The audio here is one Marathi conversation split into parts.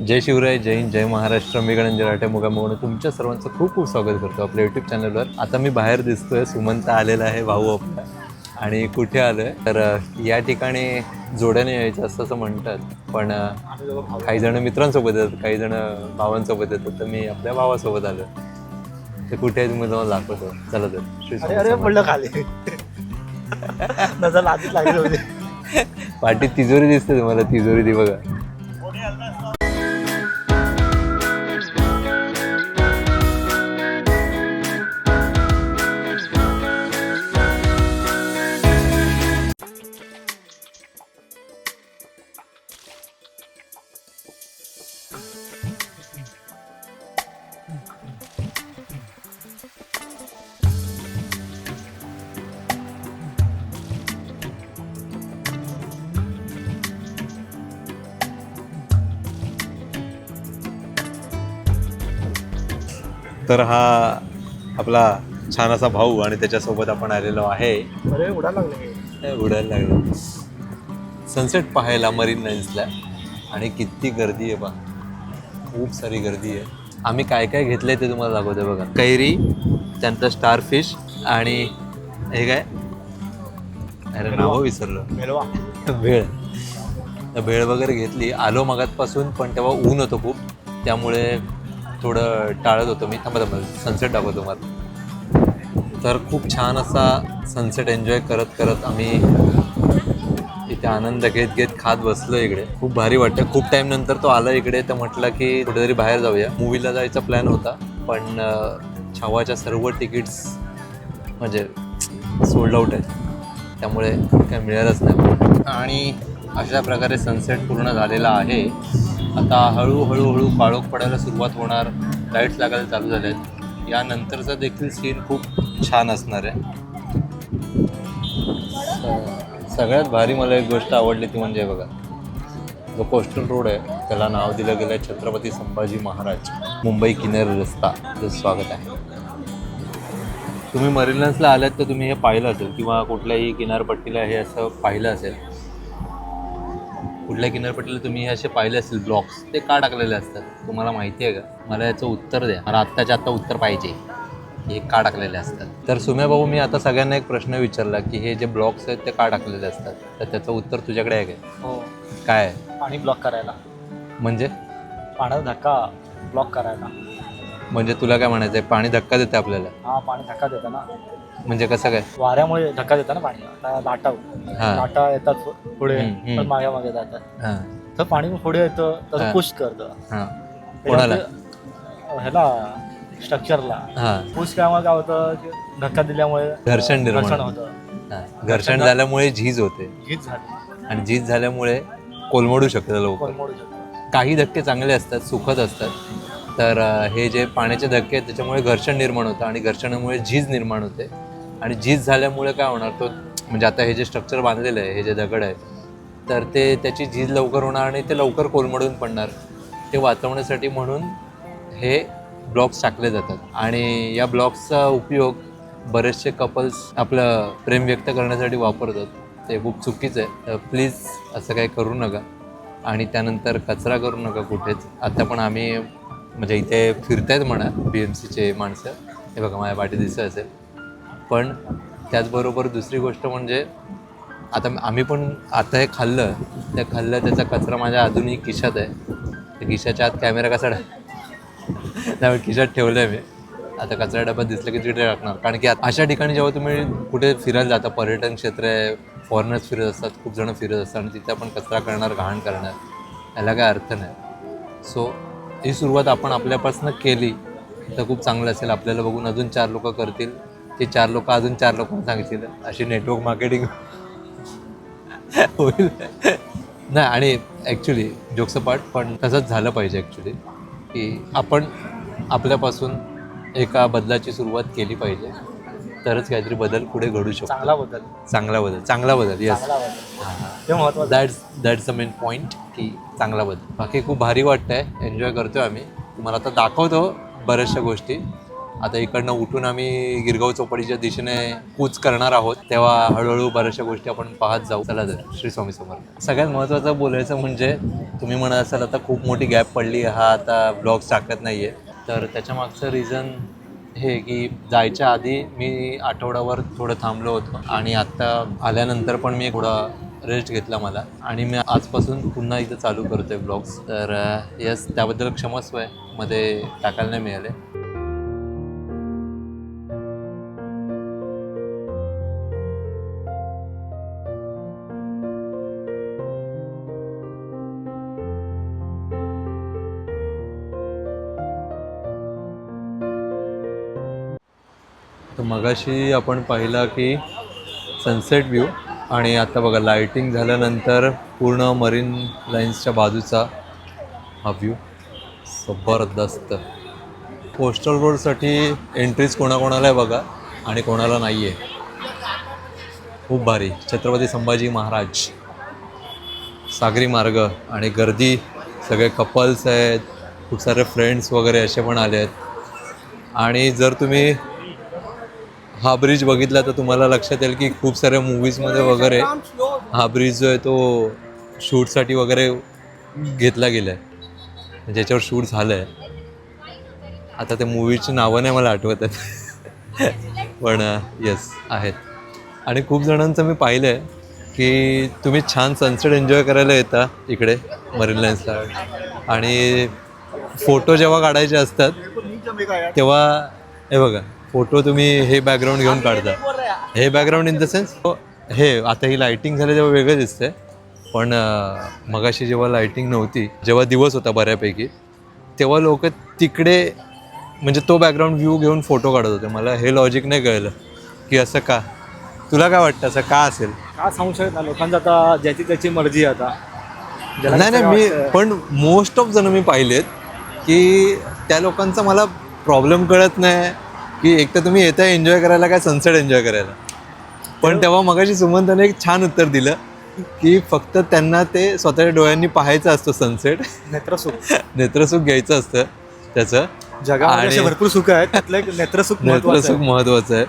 जय शिवराय जय हिंद जय महाराष्ट्र. मी गणेश राठे मुगा मुगण तुमच्या सर्वांचं खूप खूप स्वागत करतो आपल्या यूट्यूब चॅनलवर आता मी बाहेर दिसतोय. सुमंत आलेला आहे भाऊ आपला. आणि कुठे आलो आहे तर या ठिकाणी जोड्याने यायचं असं असं म्हणतात. पण काही जण मित्रांसोबत येतात काही जण भावांसोबत येतात. तर मी आपल्या भावासोबत आलो ते कुठे आहे तुम्ही तुम्हाला दाखवतो. चला तर. पाठीत तिजोरी दिसते तुम्हाला तिजोरी ती बघा. तर हा आपला छान असा भाऊ आणि त्याच्यासोबत आपण आलेलो आहे. अरे उडायला लागले उडायला लागलं. सनसेट पाहायला मरीन लाईन्सला आणि किती गर्दी आहे बा खूप सारी गर्दी आहे. आम्ही काय काय घेतलंय ते तुम्हाला दाखवते बघा. कैरी त्यानंतर स्टारफिश आणि हे काय? अरे नावं विसरलो. भेळ. भेळ वगैरे घेतली. आलो मगातपासून पण तेव्हा ऊन होतं खूप. त्यामुळे थोडं टाळत होतो मी. थांबा थांबा. सनसेट दाखवतो मला तर खूप छान असा सनसेट एन्जॉय करत करत आम्ही इथे आनंद घेत घेत खात बसलो इकडे. खूप भारी वाटतं खूप टाइम नंतर तो आला इकडे तर म्हटलं की कुठेतरी बाहेर जाऊया. मूवीला जायचा प्लॅन होता पण छावाच्या सर्व तिकीट्स म्हणजे सोल्ड आउट आहेत. त्यामुळे काय मिळालंच नाही. आणि अशा प्रकारे सनसेट पूर्ण झालेला आहे. आता हळूहळू हळू काळोख पडायला सुरुवात होणार. लाईट्स लागायला चालू झाल्या आहेत यानंतरचा देखील सीन खूप छान असणार आहे. सगळ्यात भारी मला एक गोष्ट आवडली ती म्हणजे बघा जो कोस्टल रोड आहे त्याला नाव दिलं गेलं आहे छत्रपती संभाजी महाराज मुंबई किनारी रस्ता. स्वागत आहे. तुम्ही मरिलन्सला आलात तर तुम्ही हे पाहिलं असेल किंवा कुठल्याही किनारपट्टीला हे असं पाहिलं असेल. कुठल्या किनारपट्टीला तुम्ही असे पाहिले असतील ब्लॉक्स ते का टाकलेले असतात? तुम्हाला माहिती आहे का? मला याचं उत्तर द्या. मला आत्ताच्या आत्ता उत्तर पाहिजे. हे का टाकलेले असतात? तर सुम्या भाऊ मी आता सगळ्यांना एक प्रश्न विचारला की हे जे ब्लॉक्स आहेत ते का टाकलेले असतात? तर त्याचं उत्तर तुझ्याकडे आहे काय हो. काय आहे? पाणी ब्लॉक करायला. म्हणजे? पाण्याचा धक्का ब्लॉक करायला. म्हणजे तुला काय म्हणायचं आहे पाणी धक्का देते आपल्याला. हा पाणी धक्का देतं ना. म्हणजे कसं काय? वाऱ्यामुळे धक्का देतं ना पाणी. आता लाटा हा. लाटा येतात पुढे हम्म, हम्म. पण मागे मागे जातात. हां. तर पाणी पुढे येतं हा. तसं पुश करतं. हां. कोणाला? ह्याला स्ट्रक्चरला हां. पुश काय होतं की धक्का दिल्यामुळे घर्षण निर्माण घर्षण होतं. होतं. हां. घर्षण झाल्यामुळे झीज होते. हीच झाली. आणि झीज झाल्यामुळे कोलमडू शकतं लवकर कोलमडू शकतं. काही धक्के चांगले असतात सुखद असतात. तर अ, हे जे पाण्याचे धक्के आहेत त्याच्यामुळे घर्षण निर्माण होतं आणि घर्षणामुळे झीज निर्माण होते. आणि झीज झाल्यामुळे काय होणार? तो म्हणजे आता हे जे स्ट्रक्चर बांधलेलं आहे हे जे दगड आहे तर ते त्याची झीज लवकर होणार आणि ते लवकर कोलमडून पडणार. ते वाचवण्यासाठी म्हणून हे ब्लॉक्स टाकले जातात. आणि या ब्लॉक्सचा उपयोग बरेचसे कपल्स आपलं प्रेम व्यक्त करण्यासाठी वापरतात. ते खूप चुकीचं आहे. तर प्लीज असं काही करू नका. आणि त्यानंतर कचरा करू नका कुठेच. आता पण आम्ही म्हणजे इथे फिरतायत म्हणा बी एम सीचे माणसं. हे बघा माझ्या पाठी दिसत असेल. पण त्याचबरोबर दुसरी गोष्ट म्हणजे आता आम्ही पण आता हे खाल्लं त्या खाल्लं त्याचा कचरा माझ्या अजूनही खिशात आहे. त्या खिशाच्या आत कॅमेरा कसा त्यामुळे खिशात ठेवलं आहे मी. आता कचरा डब्यात दिसलं की तिकडे टाकणार. कारण की अशा ठिकाणी जेव्हा तुम्ही कुठे फिरायला जाता पर्यटन क्षेत्र आहे फॉरेनर्स फिरत असतात खूप जणं फिरत असतात आणि तिथे आपण कचरा करणार घाण करणार याला काय अर्थ नाही. सो ही सुरुवात आपण आपल्यापासून केली तर खूप चांगलं असेल. आपल्याला बघून अजून चार लोक करतील. ते चार लोक अजून चार लोकांना सांगतील अशी नेटवर्क मार्केटिंग होईल. नाही आणि ॲक्च्युली जोक्सपाट पण तसंच झालं पाहिजे ॲक्च्युली की आपण आपल्यापासून एका बदलाची सुरुवात केली पाहिजे. तरच काहीतरी बदल पुढे घडू शकतो. चांगला बदल. चांगला बदल चांगला बदल yes that's that's the main point की चांगला बदल. बाकी खूप भारी वाटतंय. एन्जॉय करतोय आम्ही. तुम्हाला आता दाखवतो बऱ्याचशा गोष्टी. आता इकडनं उठून आम्ही गिरगाव चौपाटीच्या दिशेने कूच करणार आहोत. तेव्हा हळूहळू बऱ्याचशा गोष्टी आपण पाहत जाऊ. चला तर श्री स्वामी समर्थ. सगळ्यात महत्त्वाचं बोलायचं म्हणजे तुम्ही म्हणत असाल आता खूप मोठी गॅप पडली हा आता ब्लॉग्स टाकत नाही आहे तर त्याच्या मागचं रिझन हे की जायच्या आधी मी आठवड्यावर थोडं थांबलो होतो आणि आत्ता आल्यानंतर पण मी थोडा रेस्ट घेतला मला. आणि मी आजपासून पुन्हा इथं चालू करतोय ब्लॉग्स. तर यस त्याबद्दल क्षमस्व आहे मध्ये टाकायला नाही मिळाले. मगाशी आपण पाहिला की सनसेट व्ह्यू आणि आता बघा लाईटिंग झाल्यानंतर पूर्ण मरीन लाईन्सच्या बाजूचा हा व्ह्यू जबरदस्त. कोस्टल रोडसाठी एंट्रीज कोणाकोणाला आहे बघा आणि कोणाला नाही आहे खूप भारी. छत्रपती संभाजी महाराज सागरी मार्ग आणि गर्दी सगळे कपल्स आहेत खूप सारे फ्रेंड्स वगैरे असे पण आले आहेत आणि जर तुम्ही हा ब्रिज बघितला तर तुम्हाला लक्षात येईल की खूप साऱ्या मूवीजमध्ये वगैरे हा ब्रिज जो आहे तो शूटसाठी वगैरे घेतला गेला आहे म्हणजे ज्याच्यावर शूट झालं आहे आता त्या मूवीची नावं नाही मला आठवत आहेत. पण येस आहेत. आणि खूप जणांचं मी पाहिलं आहे की तुम्ही छान सनसेट एन्जॉय करायला येता इकडे मरीन लाईन्सला आणि फोटो जेव्हा काढायचे असतात तेव्हा हे बघा फोटो तुम्ही हे बॅकग्राऊंड घेऊन काढता. हे बॅकग्राऊंड इन द सेन्स हे आता ही लाईटिंग झालं तेव्हा वेगळं दिसतंय पण मगाशी जेव्हा लाईटिंग नव्हती जेव्हा दिवस होता बऱ्यापैकी तेव्हा लोक तिकडे म्हणजे तो बॅकग्राऊंड व्ह्यू घेऊन फोटो काढत होते. मला हे लॉजिक नाही कळलं की असं का? तुला काय वाटतं असं का असेल? का सांगू शकत ना लोकांचं आता ज्याची त्याची मर्जी आता. नाही नाही मी पण मोस्ट ऑफ जण मी पाहिलेत की त्या लोकांचा मला प्रॉब्लेम कळत नाही की एक तर तुम्ही येता एन्जॉय करायला काय सनसेट एन्जॉय करायला. पण तेव्हा मगाशी सुमंताने एक छान उत्तर दिलं की फक्त त्यांना ते स्वतःच्या डोळ्यांनी पाहायचं असतं सनसेट नेत्रसुख. नेत्रसुख घ्यायचं असतं त्याचं. जगामध्ये आणि- भरपूर सुख आहेत त्यातलं नेत्रसुख नेत्रसुख आहे. महत्वाचं आहे.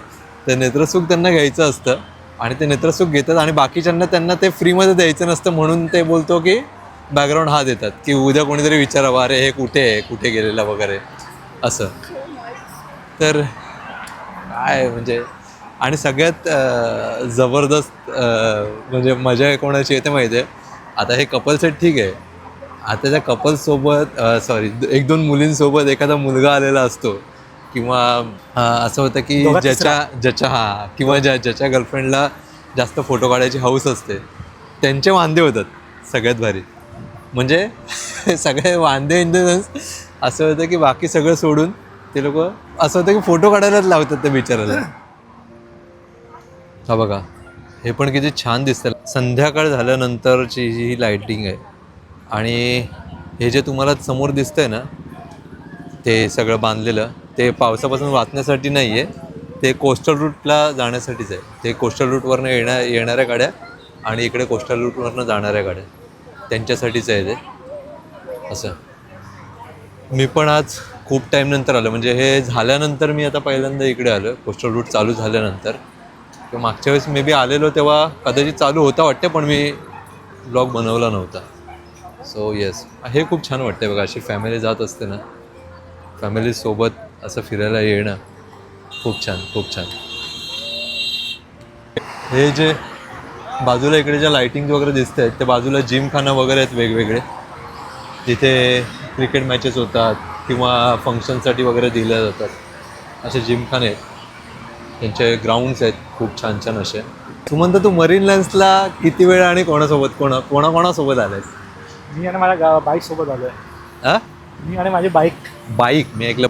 तर नेत्रसुख त्यांना घ्यायचं असतं आणि ते नेत्रसुख घेतात आणि बाकीच्यांना त्यांना ते फ्रीमध्ये द्यायचं नसतं म्हणून ते बोलतो की बॅकग्राऊंड हा देतात की उद्या कोणीतरी विचारावं अरे हे कुठे आहे? कुठे गेलेला वगैरे? असं. तर काय म्हणजे? आणि सगळ्यात जबरदस्त म्हणजे मजा कोणाची येते माहिती आहे? आता हे कपल सेट ठीक आहे. आता त्या कपल्ससोबत सॉरी एक दोन मुलींसोबत एखादा मुलगा आलेला असतो. किंवा असं होतं की ज्याच्या ज्याच्या हा किंवा ज्या ज्याच्या गर्लफ्रेंडला जास्त फोटो काढायची हौस असते. त्यांचे वांदे होतात सगळ्यात भारी. म्हणजे सगळे वांदे इन द सेन्स असं होतं की बाकी सगळं सोडून ते लोक असं होतं की फोटो काढायलाच लावतात त्या बिचाराला हा बघा हे पण किती छान दिसतं संध्याकाळ झाल्यानंतरची ही लाईटिंग आहे. आणि हे जे तुम्हाला समोर दिसतंय ना ते सगळं बांधलेलं ते पावसापासून वाचण्यासाठी नाही आहे ते कोस्टल रूटला जाण्यासाठीच आहे. ते कोस्टल रूटवरनं येण्या येणाऱ्या गाड्या आणि इकडे कोस्टल रूटवरनं जाणाऱ्या गाड्या. त्यांच्यासाठीच आहे ते. असं. मी पण आज खूप टाईम नंतर म्हणजे हे झाल्यानंतर मी आता पहिल्यांदा इकडे आलो. कोस्टल रूट चालू झाल्यानंतर. किंवा मागच्या वेळेस मे बी आलेलो तेव्हा कदाचित चालू होता वाटते पण मी ब्लॉग बनवला नव्हता. सो येस हे खूप छान वाटते बघा. अशी फॅमिली जात असते ना. फॅमिलीसोबत असं फिरायला येणं खूप छान खूप छान. हे जे बाजूला इकडे ज्या लायटिंग वगैरे दिसत आहेत त्या बाजूला जिमखाना वगैरे आहेत वेगवेगळे. तिथे क्रिकेट मॅचेस होतात. किंवा फंक्शनसाठी वगैरे दिल्या जातात. असे जिमखाने आहेत. त्यांचे ग्राउंड्स आहेत. खूप छान छान असे. सुमंत तू मरीन लाईन्सला किती वेळ आणि कोणासोबत कोणा कोणाकोणासोबत आलायस? मी आणि माझ्या बाईक सोबत आलोय. हा मी आणि माझी बाईक बाईक मी ऐकलं.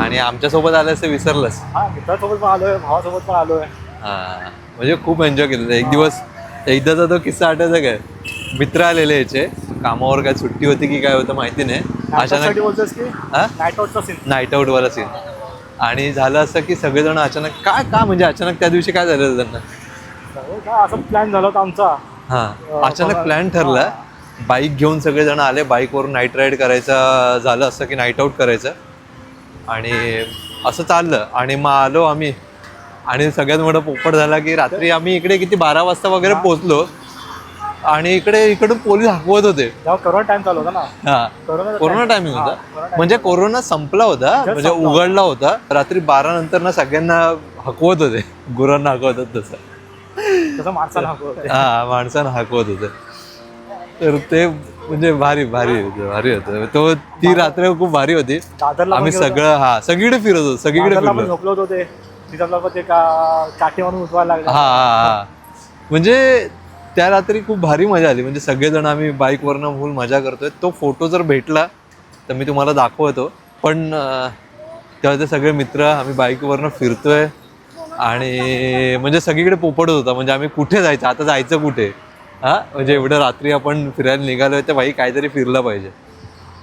आणि आमच्यासोबत आल्यास ते विसरलंस. हा मित्रासोबत पण आलोय भावासोबत पण आलोय. हां म्हणजे खूप एन्जॉय केलेलं एक दिवस एकदाचा तो किस्सा आठवतो काय? मित्र आलेले याचे. कामावर काय सुट्टी होती की काय होतं माहिती नाही. अचानक नाईट आउटचा सीन नाईट आऊटवाला सीन आणि झालं असं की सगळेजण अचानक काय का म्हणजे अचानक त्या दिवशी काय झालं त्यांना? असं प्लॅन झाला होता आमचा. हां. अचानक प्लॅन ठरला. बाईक घेऊन सगळेजण आले. बाईकवरून नाईट राईड करायचा झालं असं की नाईट आऊट करायचं. आणि असं चाललं. आणि मग आलो आम्ही. आणि सगळ्यात मोठा पोपट झाला की रात्री आम्ही इकडे किती बारा वाजता वगैरे पोहोचलो. आणि इकडे इकडून पोलीस हाकवत होते. कोरोना टाइम चालू होता ना? हा. कोरोना टायमिंग होता. म्हणजे कोरोना संपला होता म्हणजे. उघडला होता. रात्री बारा नंतर ना सगळ्यांना हकवत होते. गुरांना हकवतात तसं. तसं माणसाला हकवत हा माणसानं हाकवत होते. तर ते म्हणजे भारी भारी होतं भारी होतं. तो ती रात्र खूप भारी होती. आम्ही सगळं हा सगळीकडे फिरत होतो सगळीकडे फिरलो. झोपलो होतो ते. तिथं ते काठी म्हणून उठवायला लागला. हा हा. म्हणजे त्या रात्री खूप भारी मजा आली. म्हणजे सगळेजण आम्ही बाईकवरनं फुल मजा करतोय. तो फोटो जर भेटला तर मी तुम्हाला दाखवतो. पण तेव्हा ते सगळे मित्र आम्ही बाईकवरनं फिरतोय. आणि म्हणजे सगळीकडे पोपट होता म्हणजे आम्ही कुठे जायचं? आता जायचं कुठे? हा? म्हणजे एवढं रात्री आपण फिरायला निघालोय तर बाई काहीतरी फिरलं पाहिजे.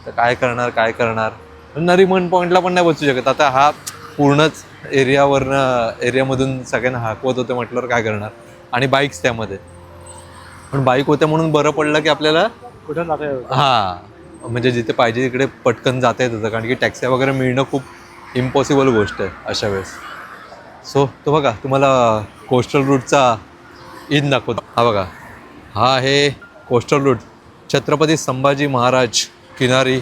तर काय करणार काय करणार? नरीमन पॉईंटला पण नाही बसू शकत. आता हा पूर्णच एरियावरनं एरियामधून सगळ्यांना हाकवत होते म्हटल्यावर काय करणार? आणि बाईक्स त्यामध्ये. पण बाईक होत्या म्हणून बरं पडलं की आपल्याला जातोय हा म्हणजे जिथे पाहिजे तिकडे पटकन जाता येत होतं. कारण की टॅक्सी वगैरे मिळणं खूप इम्पॉसिबल गोष्ट आहे अशा वेळेस. सो तो बघा तुम्हाला कोस्टल रूटचा इन दाखवतो. हा बघा हा आहे कोस्टल रूट छत्रपती संभाजी महाराज किनारी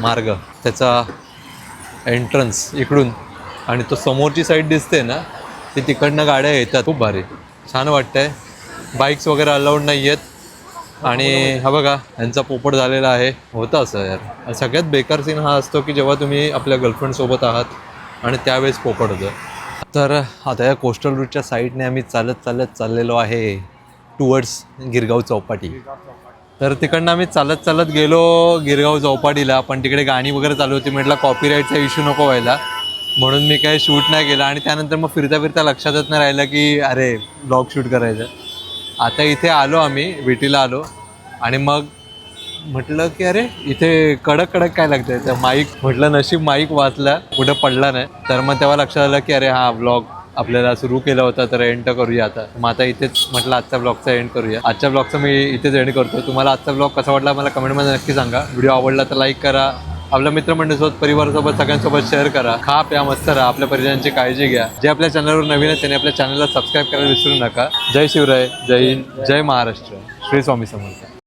मार्ग. त्याचा एंट्रन्स इकडून. आणि तो समोरची साईड दिसते ना ती तिकडनं गाड्या येतात. खूप भारी. छान वाटतंय. बाईक्स वगैरे अलाउड नाही आहेत. आणि हा बघा यांचा पोपट झालेला आहे. होतं असं यार. सगळ्यात बेकार सीन हा असतो की जेव्हा तुम्ही आपल्या गर्लफ्रेंडसोबत आहात आणि त्यावेळेस पोपट होतं. तर आता या कोस्टल रूटच्या साईडने आम्ही चालत चालत चाललेलो आहे टुवर्ड्स गिरगाव चौपाटी. तर तिकडनं आम्ही चालत चालत गेलो गिरगाव चौपाटीला पण तिकडे गाणी वगैरे चालू होती. म्हटलं कॉपीराईटचा इश्यू नको व्हायला. म्हणून मी काही शूट नाही केलं. आणि त्यानंतर मग फिरता फिरता लक्षातच नाही राहिलं की अरे ब्लॉग शूट करायचं. आता इथे आलो आम्ही विटीला आलो. आणि मग म्हटलं की अरे इथे कडक कडक काय लागतंय? तर माईक म्हटलं नशीब माईक वाचला कुठं पडला नाही. तर मग तेव्हा लक्षात आलं की अरे हा ब्लॉग आपल्याला सुरू केला होता तर एंड करूया आता. मग आता इथेच म्हटलं आजच्या ब्लॉगचा एंड करूया. आजच्या ब्लॉगचा मी इथेच एंड करतो तुम्हाला आजचा ब्लॉग कसा वाटला मला कमेंटमध्ये नक्की सांगा. व्हिडिओ आवडला तर लाईक करा आपल्या मित्रमंडळीसोबत परिवारासोबत सगळ्यांसोबत शेअर करा. खा प्या मस्त राहा. आपल्या परिजनांची काळजी घ्या. जे आपल्या चॅनलवर नवीन आहे त्यांनी आपल्या चॅनलला सबस्क्राईब करायला विसरू नका. जय शिवराय जय हिंद जय महाराष्ट्र. श्री स्वामी समर्थ.